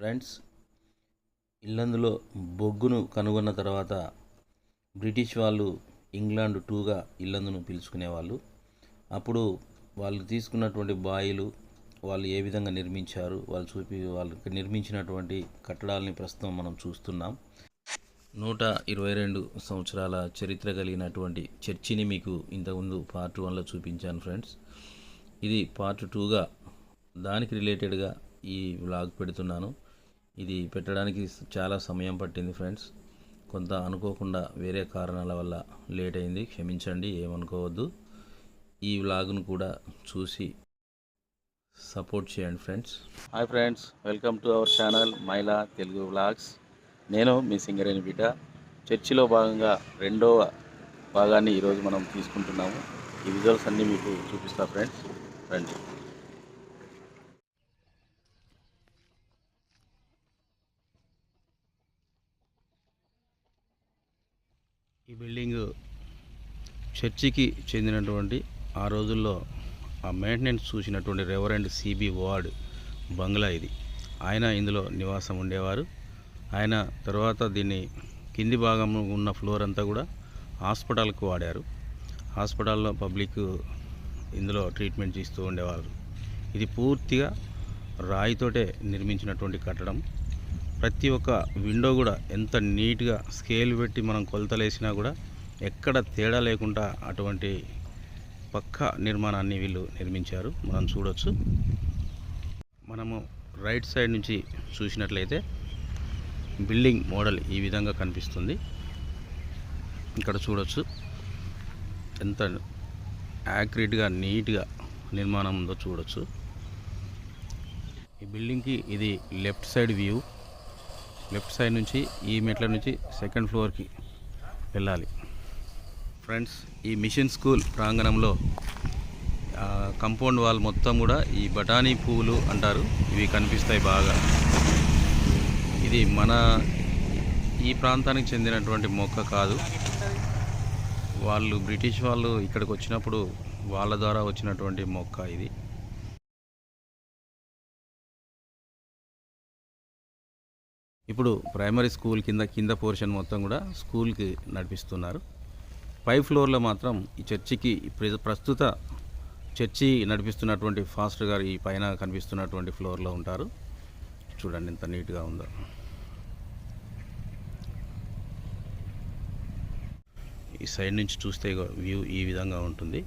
Friends ఇల్లందులో బొగ్గును కనుగొన్న తర్వాత British వాళ్ళు ఇంగ్లాండ్ టూగా ఇల్లందును పిలుచుకునేవాళ్ళు. అప్పుడు వాళ్ళు తీసుకున్నటువంటి బాయిలు వాళ్ళు ఏ విధంగా నిర్మించారు వాళ్ళు చూపి వాళ్ళు నిర్మించినటువంటి కట్టడాలని ప్రస్తుతం మనం చూస్తున్నాం. నూట ఇరవై రెండు సంవత్సరాల చరిత్ర కలిగినటువంటి చర్చిని మీకు ఇంతకుముందు పార్ట్ వన్లో చూపించాను ఫ్రెండ్స్. ఇది పార్ట్ టూగా దానికి రిలేటెడ్గా ఈ వ్లాగ్ పెడుతున్నాను. ఇది పెట్టడానికి చాలా సమయం పట్టింది ఫ్రెండ్స్. కొంత అనుకోకుండా వేరే కారణాల వల్ల లేట్ అయింది. క్షమించండి ఏమనుకోవద్దు. ఈ వ్లాగ్ను కూడా చూసి సపోర్ట్ చేయండి friends. Hi friends welcome to our channel Maila Telugu vlogs. నేను మీ సింగరేణి బిడ్డ. చర్చిలో భాగంగా రెండవ భాగాన్ని ఈరోజు మనం తీసుకుంటున్నాము. ఈ విజువల్స్ అన్నీ మీకు చూపిస్తా ఫ్రెండ్స్. రండి. ఈ బిల్డింగ్ చర్చికి చెందినటువంటి ఆ రోజుల్లో ఆ మెయింటెనెన్స్ చూసినటువంటి రెవరెండ్ సిబి వార్డ్ బంగ్లా ఇది. ఆయన ఇందులో నివాసం ఉండేవారు. ఆయన తర్వాత దీన్ని కింది భాగంలో ఉన్న ఫ్లోర్ అంతా కూడా హాస్పిటల్కు వాడారు. హాస్పిటల్లో పబ్లిక్ ఇందులో ట్రీట్మెంట్ చేస్తూ ఉండేవారు. ఇది పూర్తిగా రాయితోటే నిర్మించినటువంటి కట్టడం. ప్రతి ఒక్క విండో కూడా ఎంత నీట్గా స్కేల్ పెట్టి మనం కొలతలేసినా కూడా ఎక్కడ తేడా లేకుండా అటువంటి పక్క నిర్మాణాన్ని వీళ్ళు నిర్మించారు. మనం చూడొచ్చు. మనము రైట్ సైడ్ నుంచి చూసినట్లయితే బిల్డింగ్ మోడల్ ఈ విధంగా కనిపిస్తుంది. ఇక్కడ చూడొచ్చు. ఎంత యాక్యురేట్గా నీట్గా నిర్మాణం ఉందో చూడొచ్చు. ఈ బిల్డింగ్కి ఇది left side view. Left side నుంచి ఈ మెట్ల నుంచి సెకండ్ ఫ్లోర్కి వెళ్ళాలి. ఫ్రెండ్స్ ఈ మిషన్ స్కూల్ ప్రాంగణంలో కంపౌండ్ వాల్ మొత్తం కూడా ఈ బఠానీ పువ్వులు అంటారు. ఇవి కనిపిస్తాయి బాగా. ఇది మన ఈ ప్రాంతానికి చెందినటువంటి మొక్క కాదు. వాళ్ళు బ్రిటిష్ వాళ్ళు ఇక్కడికి వచ్చినప్పుడు వాళ్ళ ద్వారా వచ్చినటువంటి మొక్క ఇది. ఇప్పుడు ప్రైమరీ స్కూల్ కింద కింద పోర్షన్ మొత్తం కూడా స్కూల్కి నడిపిస్తున్నారు. పై ఫ్లోర్లో మాత్రం ఈ చర్చికి ప్రస్తుత చర్చి నడిపిస్తున్నటువంటి ఫాస్టర్ గారు ఈ పైన కనిపిస్తున్నటువంటి ఫ్లోర్లో ఉంటారు. చూడండి ఎంత నీట్గా ఉందో. ఈ సైడ్ నుంచి చూస్తే వ్యూ ఈ విధంగా ఉంటుంది.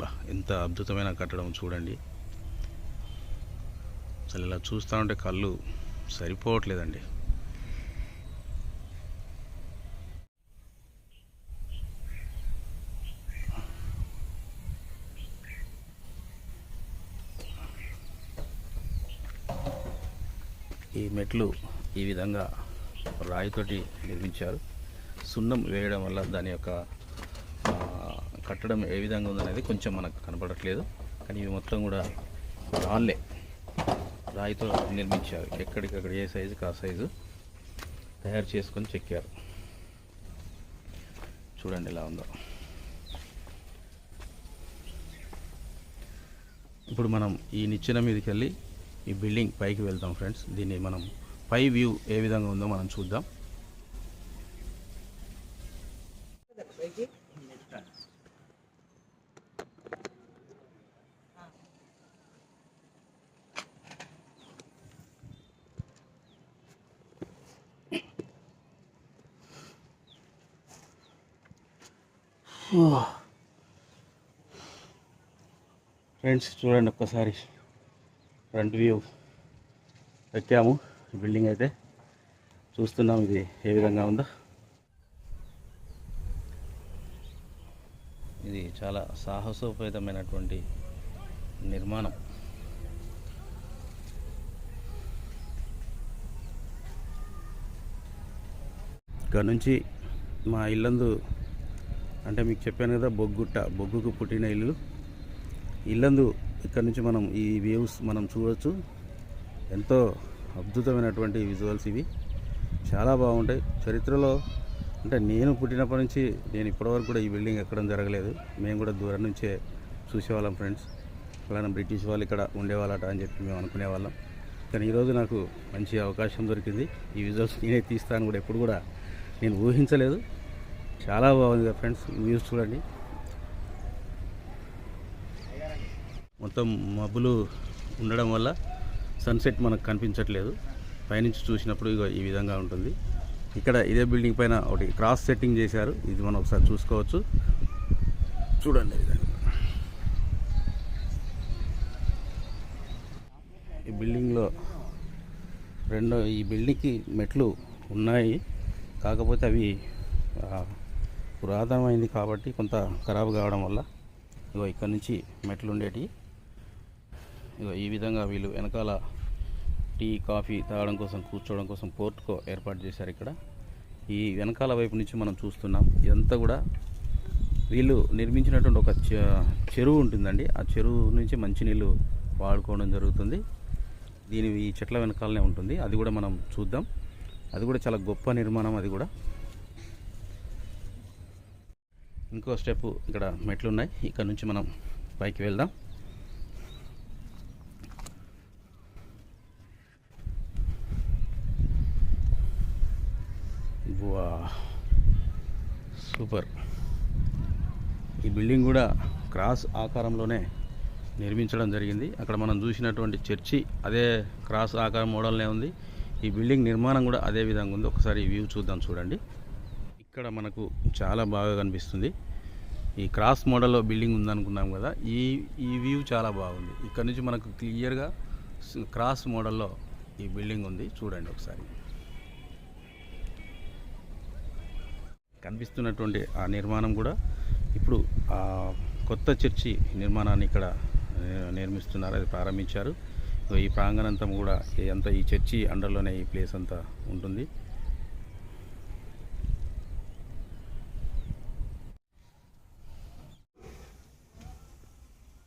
బా ఎంత అద్భుతమైన కట్టడం చూడండి. అసలు ఇలా చూస్తూ ఉంటే కళ్ళు సరిపోవట్లేదండి. ఈ మెట్లు ఈ విధంగా రాయితోటి నిర్మించారు. సున్నం వేయడం వల్ల దాని యొక్క కట్టడం ఏ విధంగా ఉందనేది కొంచెం మనకు కనపడట్లేదు. కానీ ఇవి మొత్తం కూడా రాళ్ళే రాయితో నిర్మించారు. ఎక్కడికక్కడ ఏ సైజుకి ఆ సైజు తయారు చేసుకొని చెక్కారు. చూడండి ఎలా ఉందో. ఇప్పుడు మనం ఈ నిచ్చెన మీదకి వెళ్ళి ఈ బిల్డింగ్ పైకి వెళ్తాం ఫ్రెండ్స్. దీన్ని మనం పై వ్యూ ఏ విధంగా ఉందో మనం చూద్దాం. ఫ్రెండ్స్ చూడండి ఒక్కసారి. ఫ్రంట్ వ్యూ ఎక్కాము. బిల్డింగ్ అయితే చూస్తున్నాం ఇది ఏ విధంగా ఉందో. ఇది చాలా సాహసోపేతమైనటువంటి నిర్మాణం. ఇక్కడ నుంచి మా ఇల్లందు అంటే మీకు చెప్పాను కదా బొగ్గుట్ట బొగ్గుకు పుట్టిన ఇల్లు ఇల్లందు ఇక్కడ నుంచి మనం ఈ వ్యూస్ మనం చూడొచ్చు. ఎంతో అద్భుతమైనటువంటి విజువల్స్ ఇవి. చాలా బాగుంటాయి. చరిత్రలో అంటే నేను పుట్టినప్పటి నుంచి నేను ఇప్పటివరకు కూడా ఈ బిల్డింగ్ ఎక్కడం జరగలేదు. మేము కూడా దూరం నుంచే చూసేవాళ్ళం ఫ్రెండ్స్. అలానే బ్రిటిష్ వాళ్ళు ఇక్కడ ఉండేవాళ్ళట అని చెప్పి మేము అనుకునేవాళ్ళం కానీ ఈరోజు నాకు మంచి అవకాశం దొరికింది. ఈ విజువల్స్ నేనే తీస్తాను కూడా ఎప్పుడు కూడా నేను ఊహించలేదు. చాలా బాగుంది ఫ్రెండ్స్. వ్యూస్ చూడండి. మొత్తం మబ్బులు ఉండడం వల్ల సన్సెట్ మనకు కనిపించట్లేదు. పైనుంచి చూసినప్పుడు ఇగో ఈ విధంగా ఉంటుంది. ఇక్కడ ఇదే బిల్డింగ్ పైన ఒకటి క్రాస్ సెట్టింగ్ చేశారు. ఇది మనం ఒకసారి చూసుకోవచ్చు. చూడండి ఈ బిల్డింగ్లో రెండో ఈ బిల్డింగ్కి మెట్లు ఉన్నాయి. కాకపోతే అవి పురాతనమైంది కాబట్టి కొంత ఖరాబ్ కావడం వల్ల ఇగో ఇక్కడ నుంచి మెట్లు ఉండేటివి. ఇగో ఈ విధంగా వీళ్ళు వెనకాల టీ కాఫీ తాగడం కోసం కూర్చోవడం కోసం పోర్ట్కో ఏర్పాటు చేశారు ఇక్కడ. ఈ వెనకాల వైపు నుంచి మనం చూస్తున్నాం. ఇదంతా కూడా వీళ్ళు నిర్మించినటువంటి ఒక చె- చెరువు ఉంటుందండి. ఆ చెరువు నుంచి మంచినీళ్ళు వాడుకోవడం జరుగుతుంది. దీని ఈ చెట్ల వెనకాలనే ఉంటుంది. అది కూడా మనం చూద్దాం. అది కూడా చాలా గొప్ప నిర్మాణం అది కూడా. ఇంకో స్టెప్ ఇక్కడ మెట్లు ఉన్నాయి. ఇక్కడ నుంచి మనం పైకి వెళ్దాం. వా సూపర్. ఈ బిల్డింగ్ కూడా క్రాస్ ఆకారంలోనే నిర్మించడం జరిగింది. అక్కడ మనం చూసినటువంటి చర్చి అదే క్రాస్ ఆకారం మోడల్నే ఉంది. ఈ బిల్డింగ్ నిర్మాణం కూడా అదే విధంగా ఉంది. ఒకసారి వ్యూ చూద్దాం చూడండి. ఇక్కడ మనకు చాలా బాగా కనిపిస్తుంది. ఈ క్రాస్ మోడల్లో బిల్డింగ్ ఉందనుకున్నాం కదా ఈ ఈ వ్యూ చాలా బాగుంది. ఇక్కడ నుంచి మనకు క్లియర్గా క్రాస్ మోడల్లో ఈ బిల్డింగ్ ఉంది. చూడండి ఒకసారి. కనిపిస్తున్నటువంటి ఆ నిర్మాణం కూడా ఇప్పుడు ఆ కొత్త చర్చి నిర్మాణాన్ని ఇక్కడ నిర్మిస్తున్నారు అది ప్రారంభించారు. ఈ ప్రాంగణంతం కూడా అంతా ఈ చర్చి అండర్లోనే ఈ ప్లేస్ అంతా ఉంటుంది.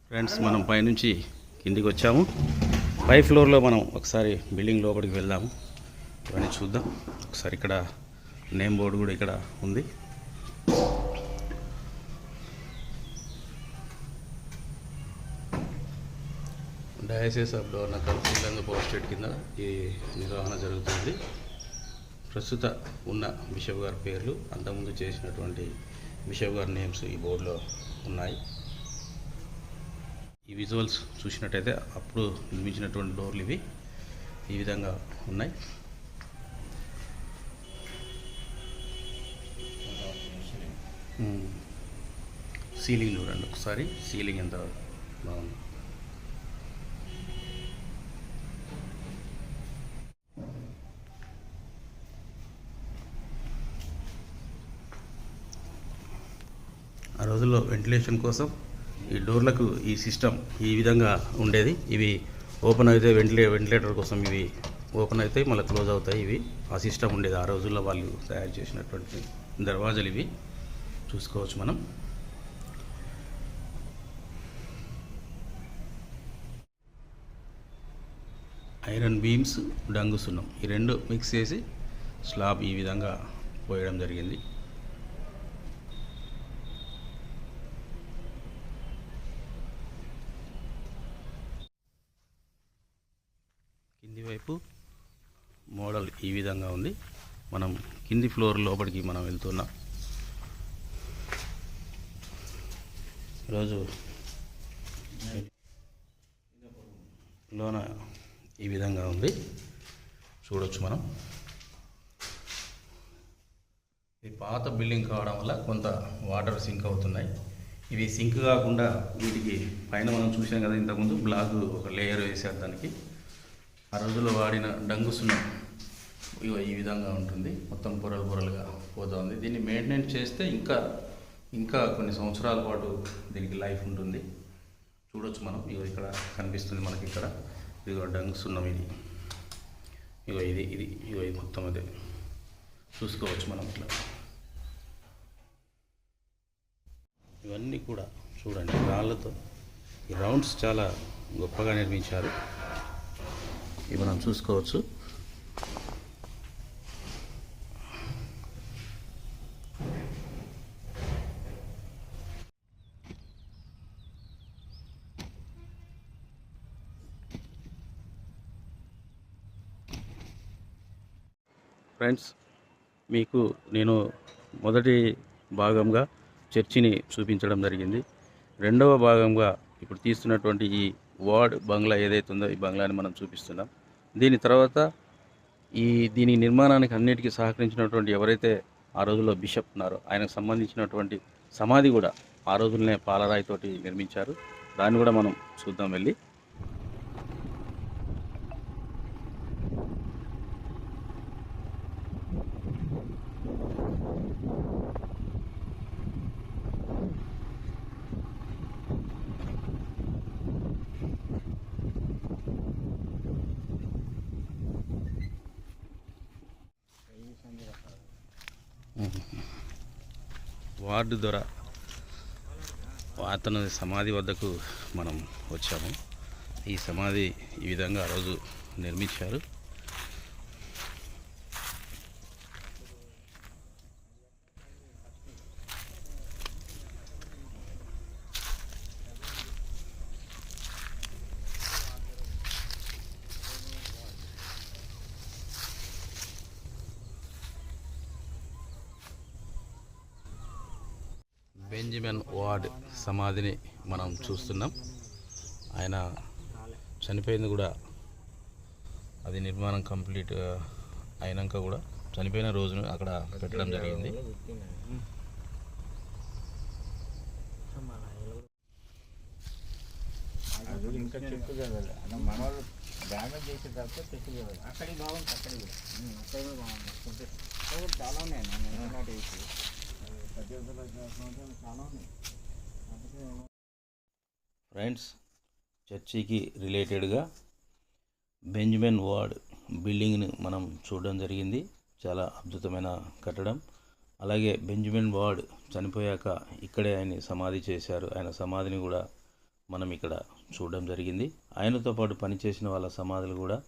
ఫ్రెండ్స్ మనం పైనుంచి కిందికి వచ్చాము. పై ఫ్లోర్లో మనం ఒకసారి బిల్డింగ్ లోపలికి వెళ్దాము. ఇవన్నీ చూద్దాం. ఒకసారి ఇక్కడ నేమ్ బోర్డు కూడా ఇక్కడ ఉంది. Diocese of governor Sri Lanka power కింద ఈ నిర్వహణ జరుగుతుంది. ప్రస్తుత ఉన్న బిషప్ గారి పేర్లు అంతకుముందు చేసినటువంటి బిషప్ గారి నేమ్స్ ఈ బోర్డులో ఉన్నాయి. ఈ విజువల్స్ చూసినట్టయితే అప్పుడు నిర్మించినటువంటి డోర్లు ఇవి. ఈ విధంగా ఉన్నాయి మ్మ్. సీలింగ్ చూడండి ఒకసారి. సీలింగ్ ఎంత బాగుంది? ఆ రోజుల్లో వెంటిలేషన్ కోసం ఈ డోర్లకు ఈ సిస్టమ్ ఈ విధంగా ఉండేది. ఇవి ఓపెన్ అయితే వెంటిలే వెంటిలేటర్ కోసం ఇవి ఓపెన్ అవుతాయి మళ్ళీ క్లోజ్ అవుతాయి. ఇవి ఆ సిస్టమ్ ఉండేది. ఆ రోజుల్లో వాళ్ళు తయారు చేసినటువంటి దర్వాజాలు ఇవి. చూసుకోవచ్చు మనం. ఐరన్ బీమ్స్ డంగు సున్నం ఈ రెండు మిక్స్ చేసి స్లాబ్ ఈ విధంగా పోయడం జరిగింది. కింది వైపు మోడల్ ఈ విధంగా ఉంది. మనం కింది ఫ్లోర్ లోపలికి మనం వెళ్తున్నాం. ఈరోజు లోన ఈ విధంగా ఉంది. చూడొచ్చు మనం. ఇది పాత బిల్డింగ్ కావడం వల్ల కొంత వాటర్ సింక్ అవుతున్నాయి. ఇవి సింక్ కాకుండా వీటికి పైన మనం చూసాం కదా ఇంతకుముందు బ్లాక్ ఒక లేయర్ వేసారు దానికి. ఆ రోజుల్లో వాడిన డంగుసున్న ఈ విధంగా ఉంటుంది. మొత్తం పొరలు పొరలుగా పోతుంది. దీన్ని మెయింటెనెన్స్ చేస్తే ఇంకా ఇంకా కొన్ని సంవత్సరాల పాటు దీనికి లైఫ్ ఉంటుంది. చూడొచ్చు మనం. ఇగో ఇక్కడ కనిపిస్తుంది మనకి ఇక్కడ. ఇదిగో డంగ్స్ ఉన్నాం ఇది. ఇగో ఇది ఇది ఇగో ఇది మొత్తం అదే. చూసుకోవచ్చు మనం ఇట్లా. ఇవన్నీ కూడా చూడండి రాళ్ళతో. ఈ రౌండ్స్ చాలా గొప్పగా నిర్మించారు. ఇవి మనం చూసుకోవచ్చు. ఫ్రెండ్స్ మీకు నేను మొదటి భాగంగా చర్చిని చూపించడం జరిగింది. రెండవ భాగంగా ఇప్పుడు తీస్తున్నటువంటి ఈ వార్డ్ బంగ్లా ఏదైతే ఉందో ఈ బంగ్లాని మనం చూపిస్తున్నాం. దీని తర్వాత ఈ దీని నిర్మాణానికి అన్నిటికీ సహకరించినటువంటి ఎవరైతే ఆ రోజుల్లో బిషప్ ఉన్నారో ఆయనకు సంబంధించినటువంటి సమాధి కూడా ఆ రోజులనే పాలరాయితోటి నిర్మించారు. దాన్ని కూడా మనం చూద్దాం వెళ్ళి. వార్డు దొర అతని సమాధి వద్దకు మనం వచ్చాము. ఈ సమాధి ఈ విధంగా ఆ రోజు నిర్మించారు. బెంజమిన్ వార్డ్ సమాధిని మనం చూస్తున్నాం. ఆయన చనిపోయింది కూడా. అది నిర్మాణం కంప్లీట్ అయినాక కూడా చనిపోయిన రోజును అక్కడ పెట్టడం జరిగింది. ఇంకా చెట్టు మనవాళ్ళు డ్యామేజ్ చెట్టు అక్కడికి బాగుంది. అక్కడికి అక్కడ కూడా బాగుంది చాలా ఉన్నాయి ఫ్రెండ్స్ చర్చికి రిలేటెడ్గా బెంజమిన్ వార్డ్ బిల్డింగ్ని మనం చూడడం జరిగింది. చాలా అద్భుతమైన కట్టడం. అలాగే బెంజమిన్ వార్డ్ చనిపోయాక ఇక్కడే ఆయన సమాధి చేశారు. ఆయన సమాధిని కూడా మనం ఇక్కడ చూడడం జరిగింది. ఆయనతో పాటు పనిచేసిన వాళ్ళ సమాధులు కూడా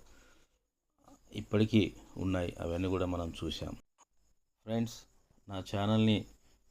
ఇప్పటికీ ఉన్నాయి. అవన్నీ కూడా మనం చూసాం ఫ్రెండ్స్ నా ఛానల్ని